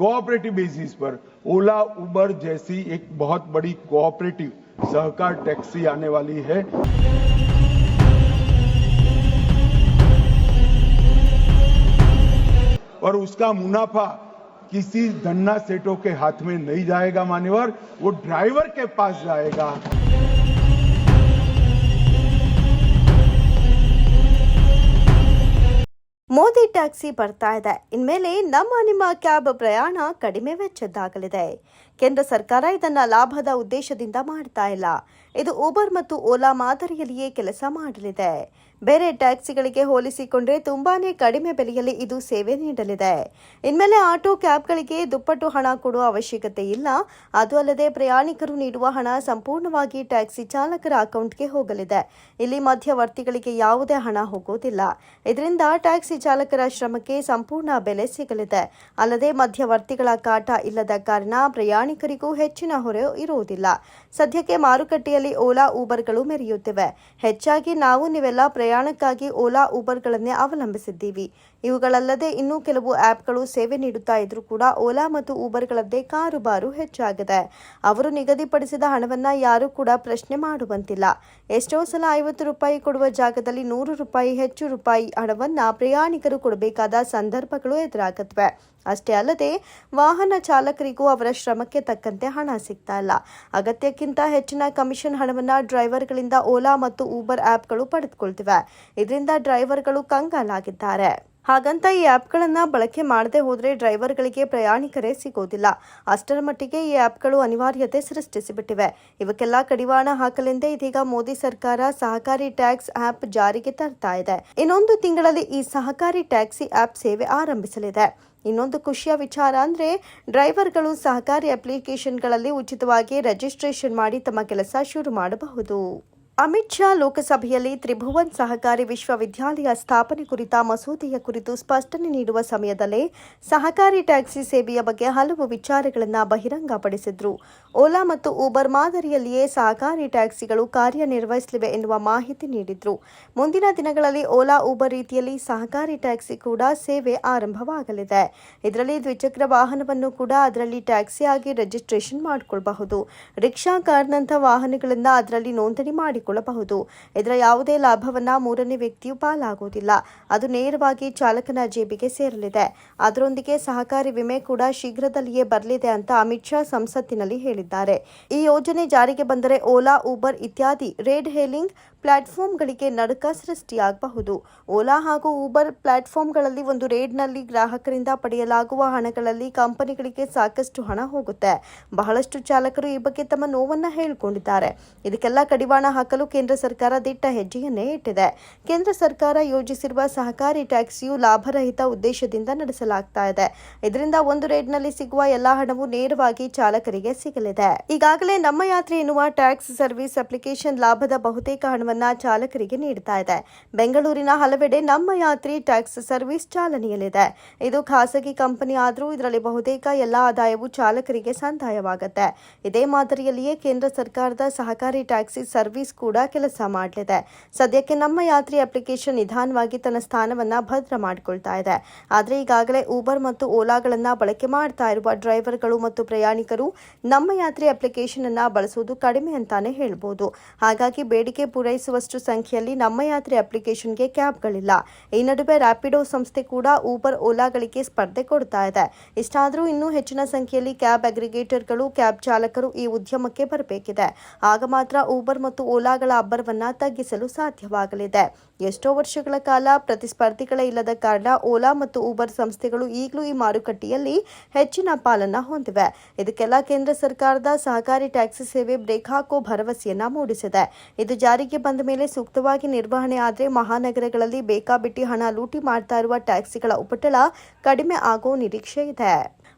Cooperative basis पर, ओला, उबर जैसी एक बहुत बड़ी कोऑपरेटिव सहकार टैक्सी आने वाली है। और उसका मुनाफा किसी धन्ना सेठों के हाथ में नहीं जाएगा, मान्यवर, वो ड्राइवर के पास जाएगा। ಮೋದಿ ಟ್ಯಾಕ್ಸಿ ಬರ್ತಾ ಇದೆ. ಇನ್ಮೇಲೆ ನಮ್ಮ ನಿಮ್ಮ ಕ್ಯಾಬ್ ಪ್ರಯಾಣ ಕಡಿಮೆ ವೆಚ್ಚದ್ದಾಗಲಿದೆ. ಕೇಂದ್ರ ಸರ್ಕಾರ ಇದನ್ನ ಲಾಭದ ಉದ್ದೇಶದಿಂದ ಮಾಡ್ತಾ ಇಲ್ಲ. ಇದು ಊಬರ್ ಮತ್ತು ಓಲಾ ಮಾದರಿಯಲ್ಲಿಯೇ ಕೆಲಸ ಮಾಡಲಿದೆ. ಬೇರೆ ಟ್ಯಾಕ್ಸಿಗಳಿಗೆ ಹೋಲಿಸಿಕೊಂಡ್ರೆ ತುಂಬಾನೇ ಕಡಿಮೆ ಬೆಲೆಯಲ್ಲಿ ಇದು ಸೇವೆ ನೀಡಲಿದೆ. ಇನ್ಮೇಲೆ ಆಟೋ ಕ್ಯಾಬ್ಗಳಿಗೆ ದುಪ್ಪಟ್ಟು ಹಣ ಕೊಡುವ ಅವಶ್ಯಕತೆ ಇಲ್ಲ. ಅದು ಅಲ್ಲದೆ ಪ್ರಯಾಣಿಕರು ನೀಡುವ ಹಣ ಸಂಪೂರ್ಣವಾಗಿ ಟ್ಯಾಕ್ಸಿ ಚಾಲಕರ ಅಕೌಂಟ್ಗೆ ಹೋಗಲಿದೆ. ಇಲ್ಲಿ ಮಧ್ಯವರ್ತಿಗಳಿಗೆ ಯಾವುದೇ ಹಣ ಹೋಗುವುದಿಲ್ಲ ಇದರಿಂದ ಟ್ಯಾಕ್ಸಿ ಚಾಲಕರ ಶ್ರಮಕ್ಕೆ ಸಂಪೂರ್ಣ ಬೆಲೆ ಸಿಗಲಿದೆ. ಅಲ್ಲದೆ ಮಧ್ಯವರ್ತಿಗಳ ಕಾಟ ಇಲ್ಲದ ಕಾರಣ ಪ್ರಯಾಣಿಕರಿಗೂ ಹೆಚ್ಚಿನ ಹೊರೆ ಇರುವುದಿಲ್ಲ. ಸದ್ಯಕ್ಕೆ ಮಾರುಕಟ್ಟೆಯಲ್ಲಿ ಓಲಾ, ಊಬರ್ಗಳು ಮೆರೆಯುತ್ತಿವೆ. ಹೆಚ್ಚಾಗಿ ನಾವು ನೀವೆಲ್ಲ ಪ್ರಯಾಣಕ್ಕಾಗಿ ಓಲಾ ಊಬರ್ಗಳನ್ನೇ ಅವಲಂಬಿಸಿದ್ದೀವಿ. ಇವುಗಳಲ್ಲದೆ ಇನ್ನೂ ಕೆಲವು ಆ್ಯಪ್ಗಳು ಸೇವೆ ನೀಡುತ್ತಾ ಇದ್ರೂ ಕೂಡ ಓಲಾ ಮತ್ತು ಊಬರ್ಗಳದ್ದೇ ಕಾರುಬಾರು ಹೆಚ್ಚಾಗಿದೆ. ಅವರು ನಿಗದಿಪಡಿಸಿದ ಹಣವನ್ನ ಯಾರೂ ಕೂಡ ಪ್ರಶ್ನೆ ಮಾಡುವಂತಿಲ್ಲ. ಎಷ್ಟೋ ಸಲ ಐವತ್ತು ರೂಪಾಯಿ ಕೊಡುವ ಜಾಗದಲ್ಲಿ ನೂರು ರೂಪಾಯಿ, ಹೆಚ್ಚು ರೂಪಾಯಿ ಹಣವನ್ನ ಪ್ರಯಾಣಿಕರು ಕೊಡಬೇಕಾದ ಸಂದರ್ಭಗಳು ಎದುರಾಗುತ್ತವೆ ಅಷ್ಟೇ ಅಲ್ಲದೆ ವಾಹನ ಚಾಲಕರಿಗೂ ಅವರ ಶ್ರಮಕ್ಕೆ ತಕ್ಕಂತೆ ಹಣ ಸಿಗ್ತಾ ಇಲ್ಲ. ಅಗತ್ಯಕ್ಕಿಂತ ಹೆಚ್ಚಿನ ಕಮಿಷನ್ ಹಣವನ್ನು ಡ್ರೈವರ್ಗಳಿಂದ ಓಲಾ ಮತ್ತು ಊಬರ್ ಆ್ಯಪ್ಗಳು ಪಡೆದುಕೊಳ್ತಿವೆ. ಇದರಿಂದ ಡ್ರೈವರ್ಗಳು ಕಂಗಾಲಾಗಿದ್ದಾರೆ. ಹಾಗಂತ ಈ ಆ್ಯಪ್ಗಳನ್ನು ಬಳಕೆ ಮಾಡದೆ ಹೋದರೆ ಡ್ರೈವರ್ಗಳಿಗೆ ಪ್ರಯಾಣಿಕರೇ ಸಿಗೋದಿಲ್ಲ. ಅಷ್ಟರ ಮಟ್ಟಿಗೆ ಈ ಆ್ಯಪ್ಗಳು ಅನಿವಾರ್ಯತೆ ಸೃಷ್ಟಿಸಿಬಿಟ್ಟಿವೆ. ಇವಕ್ಕೆಲ್ಲ ಕಡಿವಾಣ ಹಾಕಲೆಂದೇ ಇದೀಗ ಮೋದಿ ಸರ್ಕಾರ ಸಹಕಾರಿ ಟ್ಯಾಕ್ಸ್ ಆ್ಯಪ್ ಜಾರಿಗೆ ತರ್ತಾ ಇದೆ. ಇನ್ನೊಂದು ತಿಂಗಳಲ್ಲಿ ಈ ಸಹಕಾರಿ ಟ್ಯಾಕ್ಸಿ ಆ್ಯಪ್ ಸೇವೆ ಆರಂಭಿಸಲಿದೆ. ಇನ್ನೊಂದು ಖುಷಿಯ ವಿಚಾರ ಅಂದರೆ ಡ್ರೈವರ್ಗಳು ಸಹಕಾರಿ ಅಪ್ಲಿಕೇಶನ್ಗಳಲ್ಲಿ ಉಚಿತವಾಗಿ ರಿಜಿಸ್ಟ್ರೇಷನ್ ಮಾಡಿ ತಮ್ಮ ಕೆಲಸ ಶುರು ಮಾಡಬಹುದು. ಅಮಿತ್ ಶಾ ಲೋಕಸಭೆಯಲ್ಲಿ ತ್ರಿಭುವನ್ ಸಹಕಾರಿ ವಿಶ್ವವಿದ್ಯಾಲಯ ಸ್ಥಾಪನೆ ಕುರಿತ ಮಸೂದೆಯ ಕುರಿತು ಸ್ಪಷ್ಟನೆ ನೀಡುವ ಸಮಯದಲ್ಲೇ ಸಹಕಾರಿ ಟ್ಯಾಕ್ಸಿ ಸೇವೆಯ ಬಗ್ಗೆ ಹಲವು ವಿಚಾರಗಳನ್ನು ಬಹಿರಂಗಪಡಿಸಿದ್ರು. ಓಲಾ ಮತ್ತು ಊಬರ್ ಮಾದರಿಯಲ್ಲಿಯೇ ಸಹಕಾರಿ ಟ್ಯಾಕ್ಸಿಗಳು ಕಾರ್ಯನಿರ್ವಹಿಸಲಿವೆ ಎನ್ನುವ ಮಾಹಿತಿ ನೀಡಿದ್ರು. ಮುಂದಿನ ದಿನಗಳಲ್ಲಿ ಓಲಾ, ಊಬರ್ ರೀತಿಯಲ್ಲಿ ಸಹಕಾರಿ ಟ್ಯಾಕ್ಸಿ ಕೂಡ ಸೇವೆ ಆರಂಭವಾಗಲಿದೆ. ಇದರಲ್ಲಿ ದ್ವಿಚಕ್ರ ವಾಹನವನ್ನು ಕೂಡ ಅದರಲ್ಲಿ ಟ್ಯಾಕ್ಸಿಯಾಗಿ ರಿಜಿಸ್ಟ್ರೇಷನ್ ಮಾಡಿಕೊಳ್ಳಬಹುದು ರಿಕ್ಷಾ ಕಾರ್ನಂಥ ವಾಹನಗಳಿಂದ ಅದರಲ್ಲಿ ನೋಂದಣಿ ಮಾಡಿಕೊಳ್ಳಬಹುದು ಇದರ ಯಾವುದೇ ಲಾಭವನ್ನ ಮೂರನೇ ವ್ಯಕ್ತಿಯು ಪಾಲಾಗುವುದಿಲ್ಲ. ಅದು ನೇರವಾಗಿ ಚಾಲಕನ ಜೇಬಿಗೆ ಸೇರಲಿದೆ. ಅದರೊಂದಿಗೆ ಸಹಕಾರಿ ವಿಮೆ ಕೂಡ ಶೀಘ್ರದಲ್ಲಿಯೇ ಬರಲಿದೆ ಅಂತ ಅಮಿತ್ ಶಾ ಸಂಸತ್ತಿನಲ್ಲಿ ಹೇಳಿದ್ದಾರೆ. ಈ ಯೋಜನೆ ಜಾರಿಗೆ ಬಂದರೆ ಓಲಾ, ಊಬರ್ ಇತ್ಯಾದಿ, ರೇಡ್ ಹೇಲಿಂಗ್ ಪ್ಲಾಟ್ಫಾರ್ಮ್ಗಳಿಗೆ ನಡುಕ ಸೃಷ್ಟಿಯಾಗಬಹುದು ಓಲಾ ಹಾಗೂ ಊಬರ್ ಪ್ಲಾಟ್ಫಾರ್ಮ್ಗಳಲ್ಲಿ ಒಂದು ರೇಡ್ನಲ್ಲಿ ಗ್ರಾಹಕರಿಂದ ಪಡೆಯಲಾಗುವ ಹಣಗಳಲ್ಲಿ ಕಂಪನಿಗಳಿಗೆ ಸಾಕಷ್ಟು ಹಣ ಹೋಗುತ್ತೆ. ಬಹಳಷ್ಟು ಚಾಲಕರು ಈ ಬಗ್ಗೆ ತಮ್ಮ ನೋವನ್ನು ಹೇಳಿಕೊಂಡಿದ್ದಾರೆ. ಇದಕ್ಕೆಲ್ಲ ಕಡಿವಾಣ ಹಾಕಲು ಕೇಂದ್ರ ಸರ್ಕಾರ ದಿಟ್ಟ ಹೆಜ್ಜೆಯನ್ನೇ ಇಟ್ಟಿದೆ. ಕೇಂದ್ರ ಸರ್ಕಾರ ಯೋಜಿಸಿರುವ ಸಹಕಾರಿ ಟ್ಯಾಕ್ಸಿಯು ಲಾಭರಹಿತ ಉದ್ದೇಶದಿಂದ ನಡೆಸಲಾಗ್ತಾ ಇದೆ. ಇದರಿಂದ ಒಂದು ರೇಡ್ನಲ್ಲಿ ಸಿಗುವ ಎಲ್ಲ ಹಣವು ನೇರವಾಗಿ ಚಾಲಕರಿಗೆ ಸಿಗಲಿದೆ. ಈಗಾಗಲೇ ನಮ್ಮ ಯಾತ್ರೆ ಎನ್ನುವ ಟ್ಯಾಕ್ಸ್ ಸರ್ವಿಸ್ ಅಪ್ಲಿಕೇಶನ್ ಲಾಭದ ಬಹುತೇಕ ಹಣವನ್ನ ಚಾಲಕರಿಗೆ ನೀಡ್ತಾ ಇದೆ. ಬೆಂಗಳೂರಿನ ಹಲವೆಡೆ ನಮ್ಮ ಯಾತ್ರಿ ಟ್ಯಾಕ್ಸ್ ಸರ್ವಿಸ್ ಚಾಲನೆಯಲ್ಲಿದೆ. ಇದು ಖಾಸಗಿ ಕಂಪನಿ ಆದರೂ ಇದರಲ್ಲಿ ಬಹುತೇಕ ಎಲ್ಲ ಆದಾಯವು ಚಾಲಕರಿಗೆ ಸಂದಾಯವಾಗುತ್ತೆ. ಇದೇ ಮಾದರಿಯಲ್ಲಿಯೇ ಕೇಂದ್ರ ಸರ್ಕಾರದ ಸಹಕಾರಿ ಟ್ಯಾಕ್ಸಿ ಸರ್ವಿಸ್ ಕೂಡ ಕೆಲಸ ಮಾಡಲಿದೆ. ಸದ್ಯಕ್ಕೆ ನಮ್ಮ ಯಾತ್ರಿ ಅಪ್ಲಿಕೇಶನ್ ನಿಧಾನವಾಗಿ ತನ್ನ ಸ್ಥಾನವನ್ನ ಭದ್ರ ಮಾಡಿಕೊಳ್ತಾ ಇದೆ. ಆದರೆ ಈಗಾಗಲೇ ಊಬರ್ ಮತ್ತು ಓಲಾಗಳನ್ನ ಬಳಕೆ ಮಾಡ್ತಾ ಇರುವ ಡ್ರೈವರ್ಗಳು ಮತ್ತು ಪ್ರಯಾಣಿಕರು ನಮ್ಮ ಯಾತ್ರಿ ಅಪ್ಲಿಕೇಶನ್ ಅನ್ನ ಬಳಸುವುದು ಕಡಿಮೆ ಅಂತಾನೆ ಹೇಳ್ಬೋದು. ಹಾಗಾಗಿ ಬೇಡಿಕೆ ಪೂರೈಸುವಷ್ಟು ಸಂಖ್ಯೆಯಲ್ಲಿ ನಮ್ಮ ಯಾತ್ರೆ ಅಪ್ಲಿಕೇಶನ್ಗೆ ಕ್ಯಾಬ್ಗಳಿಲ್ಲ. ಈ ನಡುವೆ ರ್ಯಾಪಿಡೋ ಸಂಸ್ಥೆ ಕೂಡ ಊಬರ್ ಓಲಾಗಳಿಗೆ ಸ್ಪರ್ಧೆ ಕೊಡ್ತಾ ಇದೆ. ಇಷ್ಟಾದರೂ ಇನ್ನೂ ಹೆಚ್ಚಿನ ಸಂಖ್ಯೆಯಲ್ಲಿ ಕ್ಯಾಬ್ ಅಗ್ರಿಗೇಟರ್ಗಳು, ಕ್ಯಾಬ್ ಚಾಲಕರು ಈ ಉದ್ಯಮಕ್ಕೆ ಬರಬೇಕಿದೆ. ಆಗ ಮಾತ್ರ ಊಬರ್ ಮತ್ತು ಓಲಾಗಳ ಅಬ್ಬರವನ್ನು ತಗ್ಗಿಸಲು ಸಾಧ್ಯವಾಗಲಿದೆ. ಎಷ್ಟೋ ವರ್ಷಗಳ ಕಾಲ ಪ್ರತಿಸ್ಪರ್ಧಿಗಳೇ ಇಲ್ಲದ ಕಾರಣ ಓಲಾ ಮತ್ತು ಊಬರ್ ಸಂಸ್ಥೆಗಳು ಈಗಲೂ ಈ ಮಾರುಕಟ್ಟೆಯಲ್ಲಿ ಹೆಚ್ಚಿನ ಪಾಲನ್ನ ಹೊಂದಿವೆ. ಇದಕ್ಕೆಲ್ಲ ಕೇಂದ್ರ ಸರ್ಕಾರದ ಸಹಕಾರಿ ಟ್ಯಾಕ್ಸಿ ಸೇವೆ ಬ್ರೇಕ್ ಹಾಕೋ ಭರವಸೆಯನ್ನ ಮೂಡಿಸಿದೆ. ಇದು ಜಾರಿಗೆ ಮೇಲೆ ಸೂಕ್ತವಾಗಿ ನಿರ್ವಹಣೆ ಆದರೆ ಮಹಾನಗರಗಳಲ್ಲಿ ಬೇಕಾಬಿಟ್ಟಿ ಹಣ ಲೂಟಿ ಮಾಡ್ತಾ ಇರುವ ಟ್ಯಾಕ್ಸಿಗಳ ಉಪಟಳ ಕಡಿಮೆ ಆಗೋ ನಿರೀಕ್ಷೆ ಇದೆ.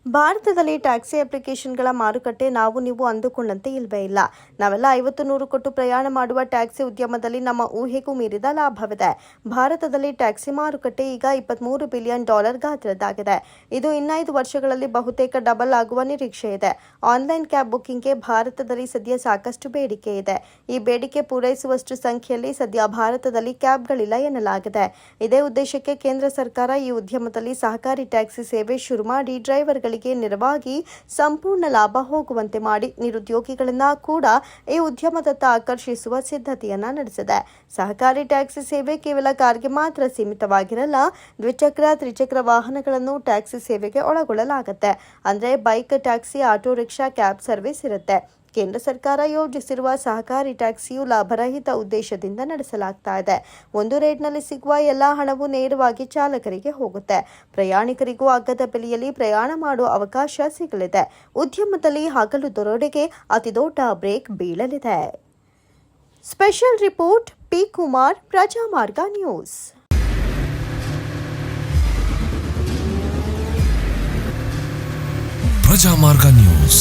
ಭಾರತದಲ್ಲಿ ಟ್ಯಾಕ್ಸಿ ಅಪ್ಲಿಕೇಶನ್ಗಳ ಮಾರುಕಟ್ಟೆ ನಾವು ನೀವು ಅಂದುಕೊಂಡಂತೆ ಇಲ್ವೇ ಇಲ್ಲ. ನಾವೆಲ್ಲ ಐವತ್ತು ನೂರು ಕೊಟ್ಟು ಪ್ರಯಾಣ ಮಾಡುವ ಟ್ಯಾಕ್ಸಿ ಉದ್ಯಮದಲ್ಲಿ ನಮ್ಮ ಊಹೆಗೂ ಮೀರಿದ ಲಾಭವಿದೆ. ಭಾರತದಲ್ಲಿ ಟ್ಯಾಕ್ಸಿ ಮಾರುಕಟ್ಟೆ ಈಗ ಇಪ್ಪತ್ಮೂರು ಬಿಲಿಯನ್ ಡಾಲರ್ ಗಾತ್ರದ್ದಾಗಿದೆ. ಇದು ಇನ್ನೈದು ವರ್ಷಗಳಲ್ಲಿ ಬಹುತೇಕ ಡಬಲ್ ಆಗುವ ನಿರೀಕ್ಷೆ ಇದೆ. ಆನ್ಲೈನ್ ಕ್ಯಾಬ್ ಬುಕ್ಕಿಂಗ್ಗೆ ಭಾರತದಲ್ಲಿ ಸದ್ಯ ಸಾಕಷ್ಟು ಬೇಡಿಕೆ ಇದೆ. ಈ ಬೇಡಿಕೆ ಪೂರೈಸುವಷ್ಟು ಸಂಖ್ಯೆಯಲ್ಲಿ ಸದ್ಯ ಭಾರತದಲ್ಲಿ ಕ್ಯಾಬ್ಗಳಿಲ್ಲ ಎನ್ನಲಾಗಿದೆ. ಇದೇ ಉದ್ದೇಶಕ್ಕೆ ಕೇಂದ್ರ ಸರ್ಕಾರ ಈ ಉದ್ಯಮದಲ್ಲಿ ಸಹಕಾರಿ ಟ್ಯಾಕ್ಸಿ ಸೇವೆ ಶುರು ಮಾಡಿ ಡ್ರೈವರ್ಗಳಿಗೆ ಉದ್ಯಮಿಗಳಿಗೆ ನೆರವಾಗಿ ಸಂಪೂರ್ಣ ಲಾಭ ಹೋಗುವಂತೆ ಮಾಡಿ ನಿರುದ್ಯೋಗಿಗಳನ್ನ ಕೂಡ ಈ ಉದ್ಯಮದತ್ತ ಆಕರ್ಷಿಸುವ ಸಿದ್ಧತೆಯನ್ನ ನಡೆಸಿದೆ. ಸಹಕಾರಿ ಟ್ಯಾಕ್ಸಿ ಸೇವೆ ಕೇವಲ ಕಾರ್ಗೆ ಮಾತ್ರ ಸೀಮಿತವಾಗಿರಲ್ಲ, ದ್ವಿಚಕ್ರ, ತ್ರಿಚಕ್ರ ವಾಹನಗಳನ್ನು ಟ್ಯಾಕ್ಸಿ ಸೇವೆಗೆ ಒಳಗೊಳ್ಳಲಾಗುತ್ತೆ. ಅಂದ್ರೆ bike, taxi, auto, rickshaw, cab service ಇರುತ್ತೆ. ಕೇಂದ್ರ ಸರ್ಕಾರ ಯೋಜಿಸಿರುವ ಸಹಕಾರಿ ಟ್ಯಾಕ್ಸಿಯು ಲಾಭರಹಿತ ಉದ್ದೇಶದಿಂದ ನಡೆಸಲಾಗ್ತಾ ಇದೆ. ಒಂದು ರೇಟ್ನಲ್ಲಿ ಸಿಗುವ ಎಲ್ಲ ಹಣವು ನೇರವಾಗಿ ಚಾಲಕರಿಗೆ ಹೋಗುತ್ತೆ. ಪ್ರಯಾಣಿಕರಿಗೂ ಅಗ್ಗದ ಬೆಲೆಯಲ್ಲಿ ಪ್ರಯಾಣ ಮಾಡುವ ಅವಕಾಶ ಸಿಗಲಿದೆ. ಉದ್ಯಮದಲ್ಲಿ ಹಗಲು ದೊರಡೆಗೆ ಅತಿದೊಡ್ಡ ಬ್ರೇಕ್ ಬೀಳಲಿದೆ. Special report, P Kumar, Prajamarga news. Prajamarga news.